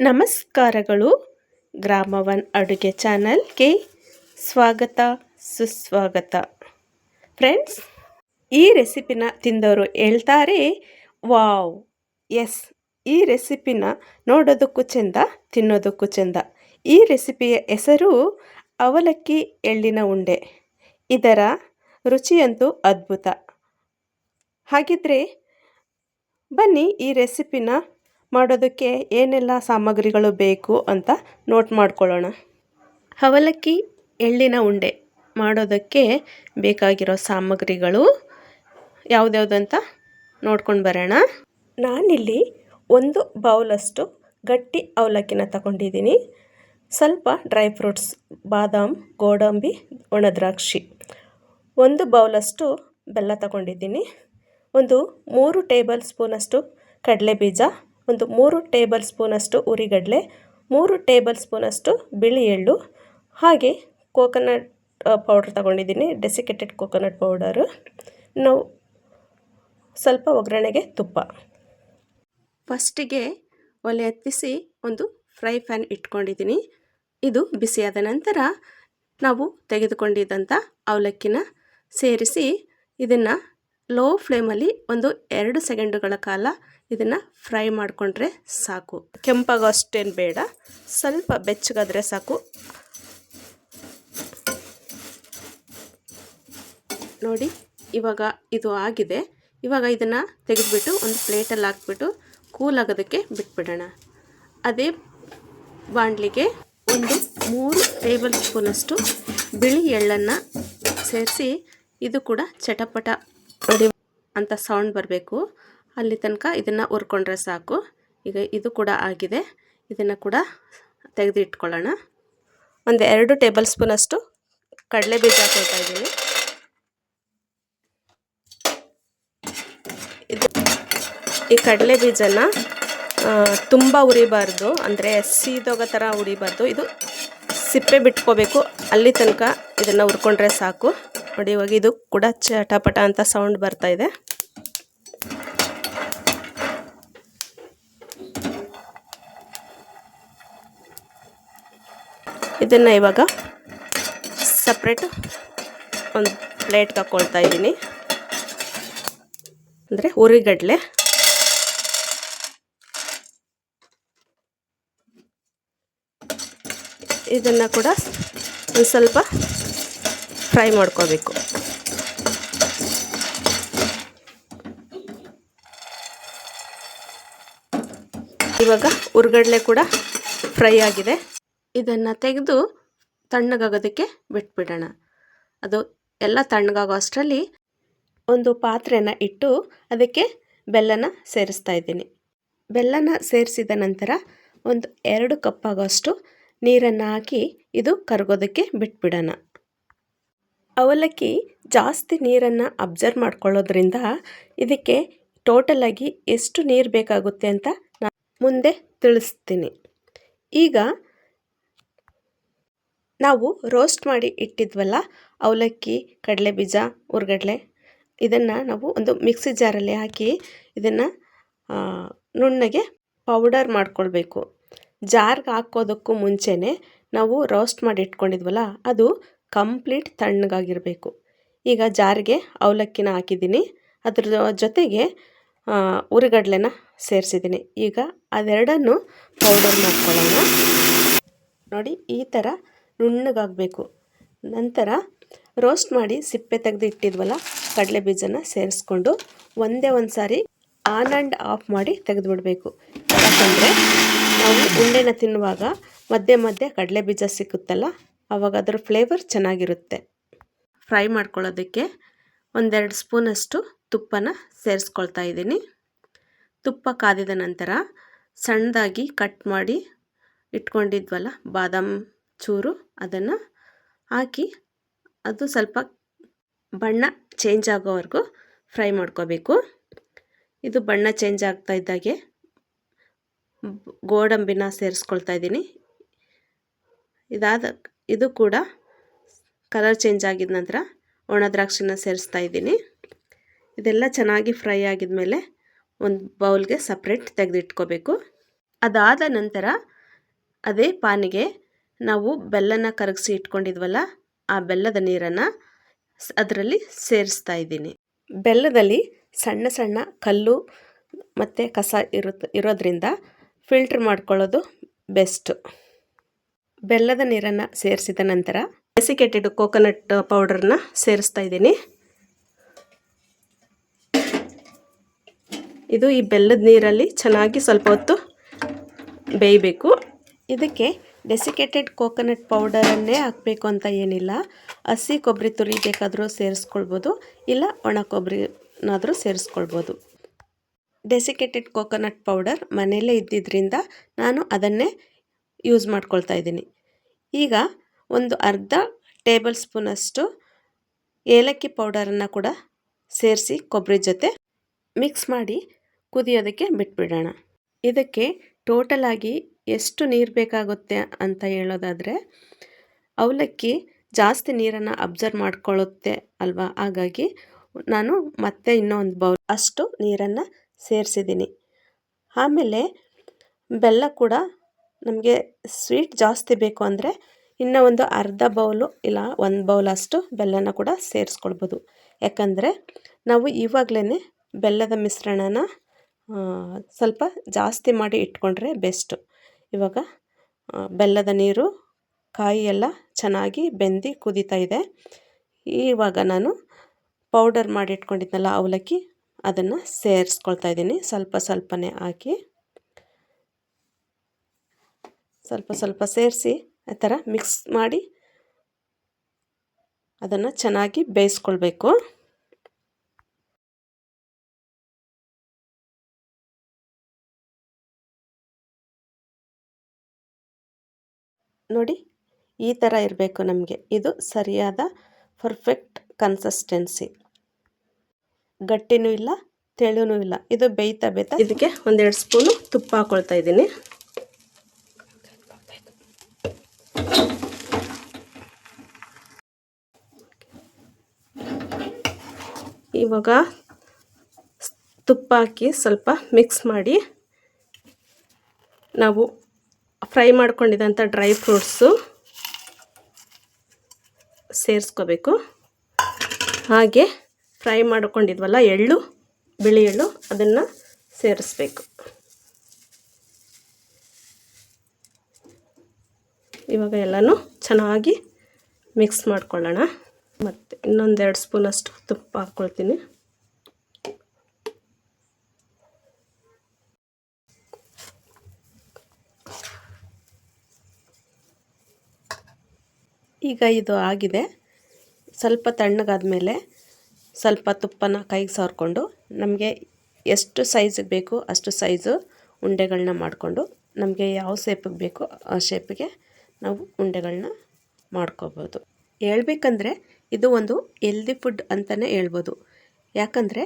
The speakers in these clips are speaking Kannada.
ನಮಸ್ಕಾರಗಳು. ಗ್ರಾಮವನ್ ಅಡುಗೆ ಚಾನಲ್ಗೆ ಸ್ವಾಗತ, ಸುಸ್ವಾಗತ. ಫ್ರೆಂಡ್ಸ್, ಈ ರೆಸಿಪಿನ ತಿಂದವರು ಹೇಳ್ತಾರೆ, ವಾವ್, ಎಸ್, ಈ ರೆಸಿಪಿನ ನೋಡೋದಕ್ಕೂ ಚೆಂದ, ತಿನ್ನೋದಕ್ಕೂ ಚೆಂದ. ಈ ರೆಸಿಪಿಯ ಹೆಸರು ಅವಲಕ್ಕಿ ಎಳ್ಳಿನ ಉಂಡೆ. ಇದರ ರುಚಿಯಂತೂ ಅದ್ಭುತ. ಹಾಗಿದ್ರೆ ಬನ್ನಿ ಈ ರೆಸಿಪಿನ ಮಾಡೋದಕ್ಕೆ ಏನೆಲ್ಲ ಸಾಮಗ್ರಿಗಳು ಬೇಕು ಅಂತ ನೋಟ್ ಮಾಡ್ಕೊಳ್ಳೋಣ. ಅವಲಕ್ಕಿ ಎಳ್ಳಿನ ಉಂಡೆ ಮಾಡೋದಕ್ಕೆ ಬೇಕಾಗಿರೋ ಸಾಮಗ್ರಿಗಳು ಯಾವುದ್ಯಾವ್ದಂತ ನೋಡ್ಕೊಂಡು ಬರೋಣ. ನಾನಿಲ್ಲಿ ಒಂದು ಬೌಲಷ್ಟು ಗಟ್ಟಿ ಅವಲಕ್ಕಿನ ತಗೊಂಡಿದ್ದೀನಿ. ಸ್ವಲ್ಪ ಡ್ರೈ ಫ್ರೂಟ್ಸ್, ಬಾದಾಮ್, ಗೋಡಂಬಿ, ಒಣದ್ರಾಕ್ಷಿ. ಒಂದು ಬೌಲಷ್ಟು ಬೆಲ್ಲ ತಗೊಂಡಿದ್ದೀನಿ. ಒಂದು ಮೂರು ಟೇಬಲ್ ಸ್ಪೂನಷ್ಟು ಕಡಲೆ ಬೀಜ ಒಂದು ಮೂರು ಟೇಬಲ್ ಸ್ಪೂನಷ್ಟು ಉರಿಗಡಲೆ, ಮೂರು ಟೇಬಲ್ ಸ್ಪೂನಷ್ಟು ಬಿಳಿ ಎಳ್ಳು, ಹಾಗೆ ಕೋಕೋನಟ್ ಪೌಡ್ರ್ ತಗೊಂಡಿದ್ದೀನಿ, ಡೆಸಿಕೇಟೆಡ್ ಕೋಕೋನಟ್ ಪೌಡರು. ನಾವು ಸ್ವಲ್ಪ ಒಗ್ಗರಣೆಗೆ ತುಪ್ಪ. ಫಸ್ಟಿಗೆ ಒಲೆ ಹತ್ತಿಸಿ ಒಂದು ಫ್ರೈ ಪ್ಯಾನ್ ಇಟ್ಕೊಂಡಿದ್ದೀನಿ. ಇದು ಬಿಸಿಯಾದ ನಂತರ ನಾವು ತೆಗೆದುಕೊಂಡಿದ್ದಂಥ ಅವಲಕ್ಕಿನ ಸೇರಿಸಿ ಇದನ್ನು ಲೋ ಫ್ಲೇಮಲ್ಲಿ ಒಂದು ಎರಡು ಸೆಕೆಂಡುಗಳ ಕಾಲ ಇದನ್ನು ಫ್ರೈ ಮಾಡಿಕೊಂಡ್ರೆ ಸಾಕು. ಕೆಂಪಾಗೋ ಅಷ್ಟೇನು ಬೇಡ. ಸ್ವಲ್ಪ ಬೆಚ್ಚಗಾದರೆ ಸಾಕು. ನೋಡಿ, ಇವಾಗ ಇದು ಆಗಿದೆ. ಇವಾಗ ಇದನ್ನು ತೆಗೆದುಬಿಟ್ಟು ಒಂದು ಪ್ಲೇಟಲ್ಲಿ ಹಾಕ್ಬಿಟ್ಟು ಕೂಲ್ ಆಗೋದಕ್ಕೆ ಬಿಟ್ಬಿಡೋಣ. ಅದೇ ಬಾಣಲಿಗೆ ಒಂದು ಮೂರು ಟೇಬಲ್ ಸ್ಪೂನಷ್ಟು ಬಿಳಿ ಎಳ್ಳನ್ನು ಸೇರಿಸಿ ಇದು ಕೂಡ ಚಟಪಟ ನೋಡಿ ಅಂತ ಸೌಂಡ್ ಬರಬೇಕು. ಅಲ್ಲಿ ತನಕ ಇದನ್ನು ಹುರ್ಕೊಂಡ್ರೆ ಸಾಕು. ಈಗ ಇದು ಕೂಡ ಆಗಿದೆ. ಇದನ್ನು ಕೂಡ ತೆಗೆದಿಟ್ಕೊಳ್ಳೋಣ. ಒಂದು ಎರಡು ಟೇಬಲ್ ಸ್ಪೂನಷ್ಟು ಕಡಲೆ ಬೀಜ ಹಾಕೊಳ್ತಾ ಇದ್ದೀನಿ. ಇದು ಈ ಕಡಲೆ ಬೀಜನ ತುಂಬ ಉರಿಬಾರ್ದು ಅಂದರೆ ಸೀದೋಗೋ ಥರ ಉರಿಬಾರ್ದು ಇದು ಸಿಪ್ಪೆ ಬಿಟ್ಕೋಬೇಕು. ಅಲ್ಲಿ ತನಕ ಇದನ್ನು ಹುರ್ಕೊಂಡ್ರೆ ಸಾಕು. ನೋಡಿ ಇವಾಗ ಇದು ಕೂಡ ಚಟಪಟ ಅಂತ ಸೌಂಡ್ ಬರ್ತಾ ಇದೆ. ಇದನ್ನು ಇವಾಗ ಸಪ್ರೇಟ್ ಒಂದು ಪ್ಲೇಟ್ ತಗೊಳ್ತಾ ಇದ್ದೀನಿ. ಅಂದರೆ ಉರಿಗಡಲೆ. ಇದನ್ನು ಕೂಡ ಒಂದು ಸ್ವಲ್ಪ ಫ್ರೈ ಮಾಡ್ಕೋಬೇಕು. ಇವಾಗ ಉರ್ಗಡ್ಲೆ ಕೂಡ ಫ್ರೈ ಆಗಿದೆ. ಇದನ್ನು ತೆಗೆದು ತಣ್ಣಗಾಗೋದಕ್ಕೆ ಬಿಟ್ಬಿಡೋಣ. ಅದು ಎಲ್ಲ ತಣ್ಣಗಾಗೋ ಅಷ್ಟರಲ್ಲಿ ಒಂದು ಪಾತ್ರೆನ ಇಟ್ಟು ಅದಕ್ಕೆ ಬೆಲ್ಲನ ಸೇರಿಸ್ತಾ ಇದ್ದೀನಿ. ಬೆಲ್ಲನ ಸೇರಿಸಿದ ನಂತರ ಒಂದು ಎರಡು ಕಪ್ಪಾಗೋಷ್ಟು ನೀರನ್ನು ಹಾಕಿ ಇದು ಕರಗೋದಕ್ಕೆ ಬಿಟ್ಬಿಡೋಣ. ಅವಲಕ್ಕಿ ಜಾಸ್ತಿ ನೀರನ್ನು ಅಬ್ಸರ್ವ್ ಮಾಡ್ಕೊಳ್ಳೋದ್ರಿಂದ ಇದಕ್ಕೆ ಟೋಟಲಾಗಿ ಎಷ್ಟು ನೀರು ಬೇಕಾಗುತ್ತೆ ಅಂತ ನಾನು ಮುಂದೆ ತಿಳಿಸ್ತೀನಿ. ಈಗ ನಾವು ರೋಸ್ಟ್ ಮಾಡಿ ಇಟ್ಟಿದ್ವಲ್ಲ, ಅವಲಕ್ಕಿ ಕಡಲೆ ಬೀಜ ಹುರ್ಗಡ್ಲೆ ಇದನ್ನು ನಾವು ಒಂದು ಮಿಕ್ಸಿ ಜಾರಲ್ಲಿ ಹಾಕಿ ಇದನ್ನು ನುಣ್ಣಗೆ ಪೌಡರ್ ಮಾಡ್ಕೊಳ್ಬೇಕು. ಜಾರ್ಗೆ ಹಾಕೋದಕ್ಕೂ ಮುಂಚೆನೇ ನಾವು ರೋಸ್ಟ್ ಮಾಡಿ ಇಟ್ಕೊಂಡಿದ್ವಲ್ಲ, ಅದು ಕಂಪ್ಲೀಟ್ ತಣ್ಣಗಾಗಿರಬೇಕು. ಈಗ ಜಾರಿಗೆ ಅವಲಕ್ಕಿನ ಹಾಕಿದ್ದೀನಿ ಅದ್ರ ಜೊತೆಗೆ ಉರಿಗಡ್ಲೆನ ಸೇರಿಸಿದ್ದೀನಿ. ಈಗ ಅದೆರಡನ್ನು ಪೌಡರ್ ಮಾಡ್ಕೊಳ್ಳೋಣ. ನೋಡಿ, ಈ ಥರ ನುಣ್ಣಗಾಗಬೇಕು. ನಂತರ ರೋಸ್ಟ್ ಮಾಡಿ ಸಿಪ್ಪೆ ತೆಗೆದು ಇಟ್ಟಿದ್ವಲ್ಲ ಕಡಲೆ ಬೀಜನ ಸೇರಿಸ್ಕೊಂಡು ಒಂದೇ ಒಂದು ಸಾರಿ ಆನ್ ಆ್ಯಂಡ್ ಆಫ್ ಮಾಡಿ ತೆಗೆದುಬಿಡಬೇಕು. ಯಾಕಂದರೆ ನಾವು ಉಂಡೆನ ತಿನ್ನುವಾಗ ಮಧ್ಯೆ ಮಧ್ಯೆ ಕಡಲೆ ಬೀಜ ಸಿಕ್ಕುತ್ತಲ್ಲ ಆವಾಗ ಅದರ ಫ್ಲೇವರ್ ಚೆನ್ನಾಗಿರುತ್ತೆ. ಫ್ರೈ ಮಾಡ್ಕೊಳ್ಳೋದಕ್ಕೆ ಒಂದೆರಡು ಸ್ಪೂನಷ್ಟು ತುಪ್ಪನ ಸೇರಿಸ್ಕೊಳ್ತಾ ಇದ್ದೀನಿ. ತುಪ್ಪ ಕಾದಿದ ನಂತರ ಸಣ್ಣದಾಗಿ ಕಟ್ ಮಾಡಿ ಇಟ್ಕೊಂಡಿದ್ವಲ್ಲ, ಬಾದಾಮ್ ಚೂರು ಅದನ್ನು ಹಾಕಿ ಅದು ಸ್ವಲ್ಪ ಬಣ್ಣ ಚೇಂಜ್ ಆಗೋವರೆಗೂ ಫ್ರೈ ಮಾಡ್ಕೋಬೇಕು. ಇದು ಬಣ್ಣ ಚೇಂಜ್ ಆಗ್ತಾ ಇದ್ದಾಗೆ. ಗೋಡಂಬಿನ ಸೇರಿಸ್ಕೊಳ್ತಾ ಇದ್ದೀನಿ. ಇದಾದ, ಇದು ಕೂಡ ಕಲರ್ ಚೇಂಜ್ ಆಗಿದ ನಂತರ ಒಣ ದ್ರಾಕ್ಷಿನ ಸೇರಿಸ್ತಾ ಇದ್ದೀನಿ. ಇದೆಲ್ಲ ಚೆನ್ನಾಗಿ ಫ್ರೈ ಆಗಿದ ಮೇಲೆ ಒಂದು ಬೌಲ್ಗೆ ಸಪ್ರೇಟ್ ತೆಗೆದಿಟ್ಕೋಬೇಕು. ಅದಾದ ನಂತರ ಅದೇ ಪಾನಿಗೆ ನಾವು ಬೆಲ್ಲನ ಕರಗಿಸಿ ಇಟ್ಕೊಂಡಿದ್ವಲ್ಲ, ಆ ಬೆಲ್ಲದ ನೀರನ್ನು ಅದರಲ್ಲಿ ಸೇರಿಸ್ತಾ ಇದ್ದೀನಿ. ಬೆಲ್ಲದಲ್ಲಿ ಸಣ್ಣ ಸಣ್ಣ ಕಲ್ಲು ಮತ್ತು ಕಸ ಇರುತ್ತೆ ಇರೋದ್ರಿಂದ ಫಿಲ್ಟ್ರ್ ಮಾಡ್ಕೊಳ್ಳೋದು ಬೆಸ್ಟು. ಬೆಲ್ಲದ ನೀರನ್ನು ಸೇರಿಸಿದ ನಂತರ ಡೆಸಿಕೇಟೆಡ್ ಕೋಕೋನಟ್ ಪೌಡರ್ನ ಸೇರಿಸ್ತಾ ಇದ್ದೀನಿ. ಇದು ಈ ಬೆಲ್ಲದ ನೀರಲ್ಲಿ ಚೆನ್ನಾಗಿ ಸ್ವಲ್ಪ ಹೊತ್ತು ಬೇಯಬೇಕು. ಇದಕ್ಕೆ ಡೆಸಿಕೇಟೆಡ್ ಕೋಕೋನಟ್ ಪೌಡರನ್ನೇ ಹಾಕಬೇಕು ಅಂತ ಏನಿಲ್ಲ. ಹಸಿ ಕೊಬ್ಬರಿ ತುರಿ ಬೇಕಾದರೂ ಸೇರಿಸ್ಕೊಳ್ಬೋದು. ಇಲ್ಲ, ಒಣ ಕೊಬ್ಬರಿನಾದರೂ ಸೇರಿಸ್ಕೊಳ್ಬೋದು. ಡೆಸಿಕೇಟೆಡ್ ಕೋಕೋನಟ್ ಪೌಡರ್ ಮನೆಯಲ್ಲೇ ಇದ್ದಿದ್ದರಿಂದ ನಾನು ಅದನ್ನೇ ಯೂಸ್ ಮಾಡ್ಕೊಳ್ತಾ ಇದ್ದೀನಿ. ಈಗ ಒಂದು ಅರ್ಧ ಟೇಬಲ್ ಸ್ಪೂನಷ್ಟು ಏಲಕ್ಕಿ ಪೌಡರನ್ನು ಕೂಡ ಸೇರಿಸಿ ಕೊಬ್ಬರಿ ಜೊತೆ ಮಿಕ್ಸ್ ಮಾಡಿ ಕುದಿಯೋದಕ್ಕೆ ಬಿಟ್ಬಿಡೋಣ. ಇದಕ್ಕೆ ಟೋಟಲಾಗಿ ಎಷ್ಟು ನೀರು ಬೇಕಾಗುತ್ತೆ ಅಂತ ಹೇಳೋದಾದರೆ, ಅವಲಕ್ಕಿ ಜಾಸ್ತಿ ನೀರನ್ನು ಅಬ್ಸರ್ವ್ ಮಾಡ್ಕೊಳ್ಳುತ್ತೆ ಅಲ್ವಾ? ಹಾಗಾಗಿ ನಾನು ಮತ್ತೆ ಇನ್ನೊಂದು ಬೌಲ್ ಅಷ್ಟು ನೀರನ್ನು ಸೇರಿಸಿದ್ದೀನಿ. ಆಮೇಲೆ ಬೆಲ್ಲ ಕೂಡ ನಮಗೆ ಸ್ವೀಟ್ ಜಾಸ್ತಿ ಬೇಕು ಅಂದರೆ ಇನ್ನೂ ಒಂದು ಅರ್ಧ ಬೌಲು ಇಲ್ಲ ಒಂದು ಬೌಲ್ ಅಷ್ಟು ಬೆಲ್ಲನ ಕೂಡ ಸೇರಿಸ್ಕೊಳ್ಬೋದು. ಯಾಕಂದರೆ ನಾವು ಇವಾಗಲೇ ಬೆಲ್ಲದ ಮಿಶ್ರಣನ ಸ್ವಲ್ಪ ಜಾಸ್ತಿ ಮಾಡಿ ಇಟ್ಕೊಂಡ್ರೆ ಬೆಸ್ಟು. ಇವಾಗ ಬೆಲ್ಲದ ನೀರು, ಕಾಯಿ ಎಲ್ಲ ಚೆನ್ನಾಗಿ ಬೆಂದು ಕುದೀತಾ ಇದೆ. ಇವಾಗ ನಾನು ಪೌಡರ್ ಮಾಡಿಟ್ಕೊಂಡಿದ್ನಲ್ಲ ಅವಲಕ್ಕಿ, ಅದನ್ನು ಸೇರಿಸ್ಕೊಳ್ತಾ ಇದ್ದೀನಿ. ಸ್ವಲ್ಪ ಸ್ವಲ್ಪನೇ ಹಾಕಿ, ಸ್ವಲ್ಪ ಸ್ವಲ್ಪ ಸೇರಿಸಿ ಆ ಥರ ಮಿಕ್ಸ್ ಮಾಡಿ ಅದನ್ನು ಚೆನ್ನಾಗಿ ಬೇಯಿಸ್ಕೊಳ್ಬೇಕು. ನೋಡಿ, ಈ ಥರ ಇರಬೇಕು ನಮಗೆ. ಇದು ಸರಿಯಾದ ಪರ್ಫೆಕ್ಟ್ ಕನ್ಸಿಸ್ಟೆನ್ಸಿ ಗಟ್ಟಿನೂ ಇಲ್ಲ, ತೆಳುನೂ ಇಲ್ಲ. ಇದು ಬೇಯ್ತಾ ಬೇಯ್ತಾ ಇದಕ್ಕೆ ಒಂದೆರಡು ಸ್ಪೂನು ತುಪ್ಪ ಹಾಕೊಳ್ತಾ ಇದ್ದೀನಿ. ಇವಾಗ ತುಪ್ಪ ಹಾಕಿ ಸ್ವಲ್ಪ ಮಿಕ್ಸ್ ಮಾಡಿ ನಾವು ಫ್ರೈ ಮಾಡ್ಕೊಂಡಿದ್ದಂಥ ಡ್ರೈ ಫ್ರೂಟ್ಸು ಸೇರಿಸ್ಕೋಬೇಕು. ಹಾಗೆ ಫ್ರೈ ಮಾಡ್ಕೊಂಡಿದ್ವಲ್ಲ, ಎಳ್ಳು, ಬಿಳಿ ಎಳ್ಳು ಅದನ್ನು ಸೇರಿಸ್ಬೇಕು. ಇವಾಗ ಎಲ್ಲನೂ ಚೆನ್ನಾಗಿ ಮಿಕ್ಸ್ ಮಾಡ್ಕೊಳ್ಳೋಣ. ಮತ್ತು ಇನ್ನೊಂದೆರಡು ಸ್ಪೂನಷ್ಟು ತುಪ್ಪ ಹಾಕ್ಕೊಳ್ತೀನಿ. ಈಗ ಇದು ಆಗಿದೆ. ಸ್ವಲ್ಪ ತಣ್ಣಗಾದ ಮೇಲೆ ಸ್ವಲ್ಪ ತುಪ್ಪನ ಕೈಗೆ ಸವರ್ಕೊಂಡು ನಮಗೆ ಎಷ್ಟು ಸೈಜಿಗೆ ಬೇಕು ಅಷ್ಟು ಸೈಜು ಉಂಡೆಗಳನ್ನ ಮಾಡಿಕೊಂಡು ನಮಗೆ ಯಾವ ಶೇಪಿಗೆ ಬೇಕೋ ಆ ಶೇಪಿಗೆ ನಾವು ಉಂಡೆಗಳನ್ನ ಮಾಡ್ಕೋಬೋದು. ಹೇಳ್ಬೇಕಂದ್ರೆ ಇದು ಒಂದು ಹೆಲ್ದಿ ಫುಡ್ ಅಂತಲೇ ಹೇಳ್ಬೋದು. ಯಾಕಂದರೆ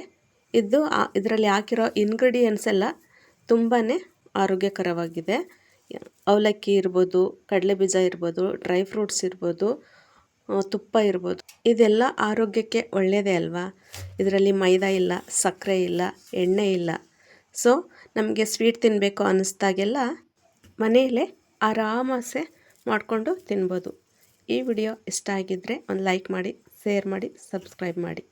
ಇದು ಇದರಲ್ಲಿ ಹಾಕಿರೋ ಇಂಗ್ರೀಡಿಯೆಂಟ್ಸ್ ಎಲ್ಲ ತುಂಬಾ ಆರೋಗ್ಯಕರವಾಗಿದೆ. ಅವಲಕ್ಕಿ ಇರ್ಬೋದು, ಕಡಲೆ ಬೀಜ ಇರ್ಬೋದು, ಡ್ರೈ ಫ್ರೂಟ್ಸ್ ಇರ್ಬೋದು ತುಪ್ಪ ಇರ್ಬೋದು. ಇದೆಲ್ಲ ಆರೋಗ್ಯಕ್ಕೆ ಒಳ್ಳೆಯದೇ ಅಲ್ವಾ? ಇದರಲ್ಲಿ ಮೈದಾ ಇಲ್ಲ, ಸಕ್ಕರೆ ಇಲ್ಲ, ಎಣ್ಣೆ ಇಲ್ಲ. ಸೊ ನಮಗೆ ಸ್ವೀಟ್ ತಿನ್ನಬೇಕು ಅನ್ನಿಸ್ದಾಗೆಲ್ಲ ಮನೆಯಲ್ಲೇ ಆರಾಮಸೆ ಮಾಡಿಕೊಂಡು ತಿನ್ಬೋದು. ಈ ವಿಡಿಯೋ ಇಷ್ಟ ಆಗಿದ್ದರೆ ಒಂದು ಲೈಕ್ ಮಾಡಿ ಶೇರ್ ಮಾಡಿ ಸಬ್ಸ್ಕ್ರೈಬ್ ಮಾಡಿ.